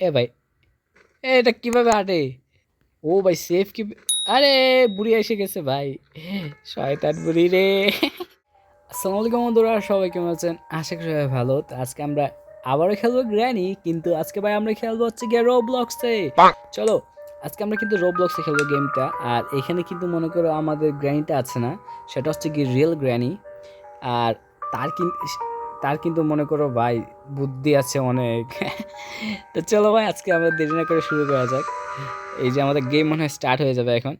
এ ভাই এ এটা কীভাবে হাঁটে ও ভাই সেফ কি আরে বুড়ি এসে গেছে ভাই। শয়তান বুড়ি রে। আসসালামু আলাইকুম বন্ধুরা সবাই কেমন আছেন? আশা করি সবাই ভালো। তো আজকে আমরা আবারও খেলব গ্র্যানি কিন্তু আজকে ভাই আমরা খেলব হচ্ছে গিয়ে রো ব্লকসে চলো আজকে আমরা কিন্তু রো ব্লকসে খেলব গেমটা আর এখানে কিন্তু মনে করো আমাদের গ্র্যানিটা আছে না সেটা হচ্ছে কি রিয়েল গ্র্যানি আর তার কিন্তু তার কিন্তু মনে করো ভাই বুদ্ধি আছে অনেক। তো চলো ভাই, আজকে আমরা দেরি না করে শুরু করা যাক। এই যে আমাদের গেম মনে হয় স্টার্ট হয়ে যাবে এখন।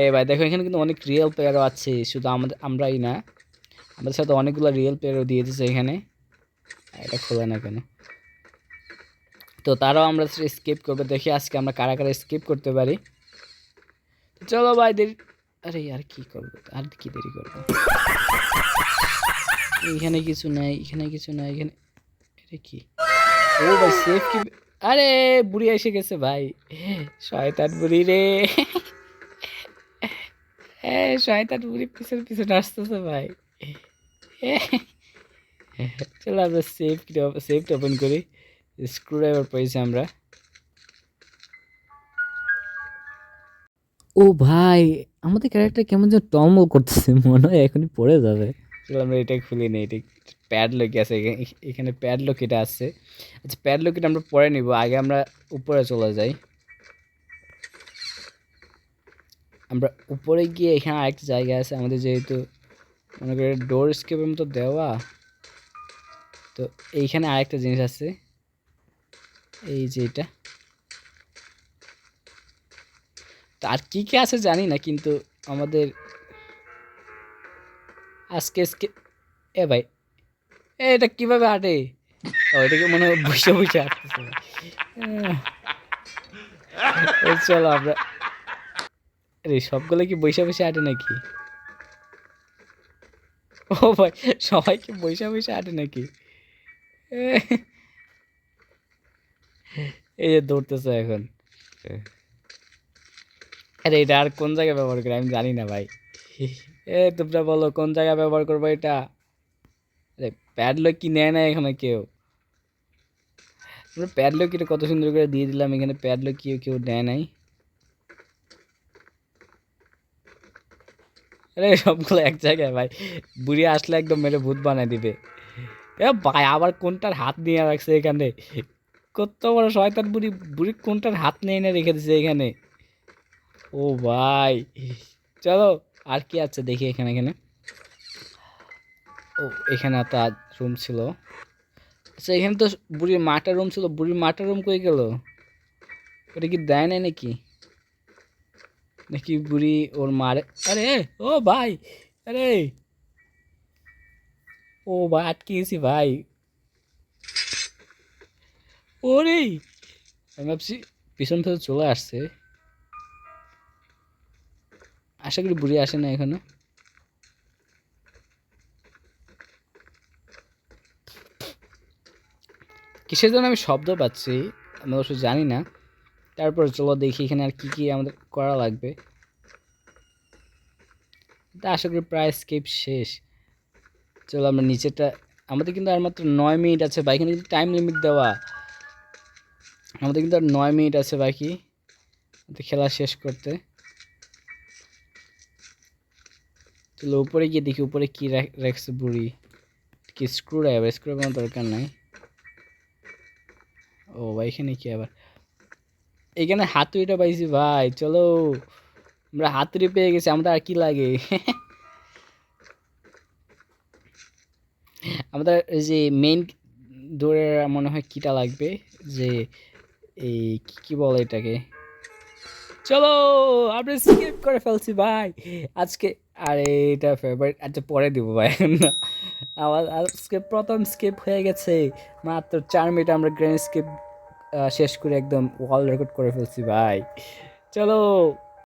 এ ভাই, দেখো এখানে কিন্তু অনেক রিয়েল প্লেয়ারও আছে, শুধু আমাদের, আমরাই না। আমাদের সাথে অনেকগুলো রিয়েল প্লেয়ারও দিয়ে দিচ্ছে এখানে। এটা খোলা না কেন? তো তারাও আমরা স্কিপ করব, দেখি আজকে আমরা কারা কারা স্কিপ করতে পারি। চলো ভাই, দেরি আরে আর কি করব? আর কি দেরি করব? এখানে কিছু নাই, এখানে কিছু নাই, এখানে এটা কি? ও ভাই সেফ কি আরে, বুড়ি এসে গেছে ভাই। শয়তান বুড়ি রে। হ্যাঁ শয়তান বুড়ি পিছনে পিছনে আসতেছে ভাই। চলো আমরা সেফ সেফটা ওপেন করি। স্ক্রু ড্রাইভার পেয়েছি আমরা। ও ভাই আমাদের ক্যারেক্টার কেমন যেন টমল করতেছে, মনে হয় এখনই পড়ে যাবে। আমরা এটা খুলি নিই, এটা প্যাডলক আছে, এখানে- এখানে প্যাডলক এটা আছে। আচ্ছা প্যাডলক এটা আমরা পরে নিব, আগে আমরা উপরে চলে যাই। আমরা উপরে গিয়ে এখানে আরেকটা জায়গা আছে, আমাদের যেহেতু, মনে করি ডোর স্কেপের মতো দেওয়া। তো এইখানে আরেকটা জিনিস আছে, এই যে এটা তো আর কী কী আছে জানি না, কিন্তু আমাদের আজকে আজকে এ ভাই, এ এটা কীভাবে হাঁটে? ও, এটাকে মনে হয় বসে বসে এই চলো আমরা আরে, সবগুলো কি বসে বসে হাঁটে নাকি? ও ভাই, সবাই কি বসে বসে হাঁটে নাকি? এই যে দৌড়তেছে এখন। আরে এটা আর কোন জায়গায় ব্যবহার করে আমি জানি না ভাই। এ, তোমরা বলো, কোন জায়গায় ব্যবহার করব এটা? আরে প্যাডলক কি নেয় না এখানে কেউ? আমরা প্যাডলক এটা কত সুন্দর করে দিয়ে দিলাম, এখানে প্যাডলক কেউ কেউ নেয় নাই। আরে, সবগুলো এক জায়গায় ভাই। বুড়ি আসলে একদম মেরে ভূত বানায় দিবে। এ ভাই, আবার কোনটার হাত নিয়ে রাখছে এখানে? কত বড় শয়তান বুড়ি বুড়ি কোনটার হাত নিয়ে রেখে দিছে এখানে? ও ভাই। চলো, আর কি আছে দেখি এখানে এখানে। ও, এখানে একটা রুম ছিল। আচ্ছা এখানে তো বুড়ির মাটার রুম ছিল। বুড়ির মাটার রুম কই গেল? ওটা কি দেয় নাই নাকি? নাকি বুড়ি ওর মারে আরে, ও ভাই, আরে। ও ভাই আটকে গেছি ভাই। ওরে, আমি ভাবছি পিছন থেকে চলে আসছে। আশা করি বুড়ি আসে না এখনও। কিসের জন্য আমি শব্দ পাচ্ছি? আমি অবশ্য জানি না। তারপর চলো দেখি এখানে আর কি কি আমাদের করা লাগবে। তা আশা করি প্রায় স্কেপ শেষ। চলো আমরা নিচেটা আমাদের কিন্তু আর মাত্র নয় মিনিট আছে বা এখানে কিন্তু টাইম লিমিট দেওয়া। আমাদের কিন্তু আর নয় মিনিট আছে বাকি। খেলা শেষ করতে। চলো উপরে গিয়ে দেখি উপরে কি রাখ- রাখছে বুড়ি। কি স্ক্রু ড্রাইভার স্ক্রু কোনো দরকার নাই। ও ভাই, এখানে কি আবার? এখানে হাতুড়িটা পাইছি ভাই, চলো। আমরা হাতুড়ি পেয়ে গেছি আমরা আর কি লাগে? আমাদের যে মেইন ডোরের মনে হয় কিটা লাগবে? যে এই কি কি বলে এটাকে? চলো, আমরা স্কিপ করে ফেলছি ভাই। আজকে আরে, এটা ফেভারিট আচ্ছা পরে দিব ভাই। না আমার প্রথম স্কিপ হয়ে গেছে। মাত্র চার মিনিট আমরা গ্র্যান্ড স্কিপ শেষ করে একদম ওয়ার্ল্ড রেকর্ড করে ফেলছি ভাই। চলো।